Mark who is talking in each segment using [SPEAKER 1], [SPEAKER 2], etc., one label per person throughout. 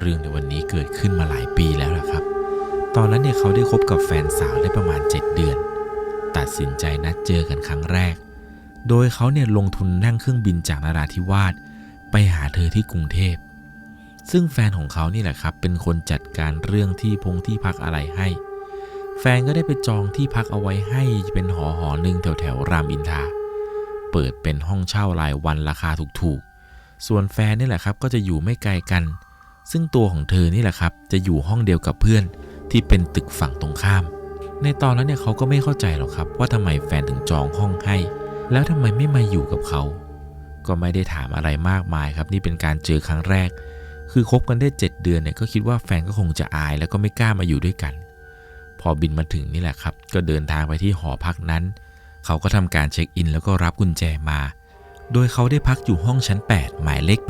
[SPEAKER 1] เรื่องในวันนี้เกิดขึ้นมาหลายปีแล้วล่ะครับ ตอนนั้นเนี่ยเขาได้คบกับแฟนสาวได้ประมาณ 7 เดือน ตัดสินใจนัดเจอกันครั้งแรก โดยเขาเนี่ยลงทุนนั่งเครื่องบินจากนราธิวาสไปหาเธอที่กรุงเทพ ซึ่งแฟนของเขานี่แหละครับ เป็นคนจัดการเรื่องที่พงที่พักอะไรให้ แฟนก็ได้ไปจองที่พักเอาไว้ให้เป็นหอหอหนึ่งแถวแถวรามอินทราเปิดเป็นห้องเช่ารายวันราคาถูกๆ ส่วนแฟนนี่แหละครับก็จะอยู่ไม่ไกลกัน ซึ่งตัวของเธอนี่แหละครับ จะอยู่ห้องเดียวกับเพื่อนที่เป็นตึกฝั่งตรงข้าม ในตอนนั้นเนี่ยเขาก็ไม่เข้าใจหรอกครับ ว่าทำไมแฟนถึงจองห้องให้ แล้วทำไมไม่มาอยู่กับเขา ก็ไม่ได้ถามอะไรมากมายครับ นี่เป็นการเจอครั้งแรก คือคบกันได้ 7 เดือนเนี่ยก็คิดว่าแฟนก็คงจะอายแล้วก็ไม่กล้ามาอยู่ด้วยกัน พอบินมาถึงนี่แหละครับ ก็เดินทางไปที่หอพักนั้น เขาก็ทำการเช็คอิน แล้วก็รับกุญแจมา โดยเขาได้พักอยู่ห้องชั้น 8 หมายเลข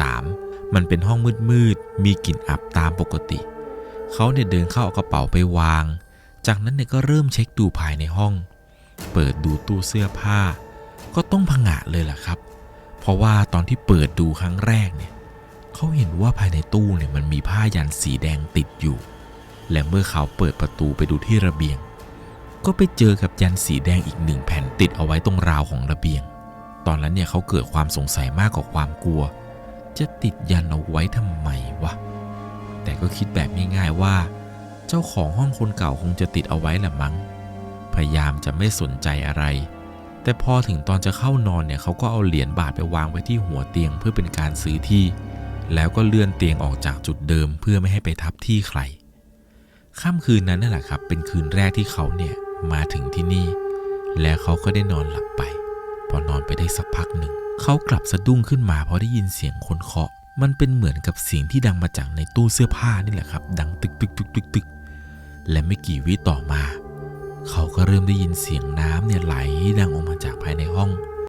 [SPEAKER 1] 813 มันเป็นห้องมืดๆ มีกลิ่นอับตามปกติ เขาเนี่ยเดินเข้าเอากระเป๋าไปวาง จากนั้นเนี่ยก็เริ่มเช็คดูภายในห้อง เปิดดูตู้เสื้อผ้า ก็ต้องผงะเลยล่ะครับ เพราะว่าตอนที่เปิดดูครั้งแรกเนี่ย เขาเห็นว่าภายในตู้เนี่ยมันมีผ้ายันสีแดงติดอยู่ และเมื่อเขาเปิดประตูไปดูที่ระเบียง ก็ไปเจอกับยันสีแดงอีกหนึ่งแผ่นติดเอาไว้ตรงราวของระเบียง ตอนนั้นเนี่ยเขาเกิดความสงสัยมากกว่าความกลัว จะติดยันเอาไว้ทำไมวะ แต่ก็คิดแบบง่ายๆว่า เจ้าของห้องคนเก่าคงจะติดเอาไว้แหละมั้ง พยายามจะไม่สนใจอะไร แต่พอถึงตอนจะเข้านอนเนี่ยเขาก็เอาเหรียญบาทไปวางไว้ที่หัวเตียงเพื่อเป็นการซื้อที่ แล้วก็เลื่อนเตียงออกจากจุดเดิมเพื่อไม่ให้ไปทับที่ใคร ค่ำคืนนั้นนั่นแหละครับ เป็นคืนแรกที่เขาเนี่ยมาถึงที่นี่ แล้วเขาก็ได้นอนหลับไป ไปได้สักพักหนึ่ง เขากลับสะดุ้งขึ้นมาเพราะได้ยินเสียงคนเคาะ มันเป็นเหมือนกับเสียงที่ดังมาจากในตู้เสื้อผ้านี่แหละครับ ดังตึกตึกตึกตึกตึกและไม่กี่วิต่อมา เขาก็เริ่มได้ยินเสียงน้ำเนี่ยไหลดังออกมาจากภายในห้อง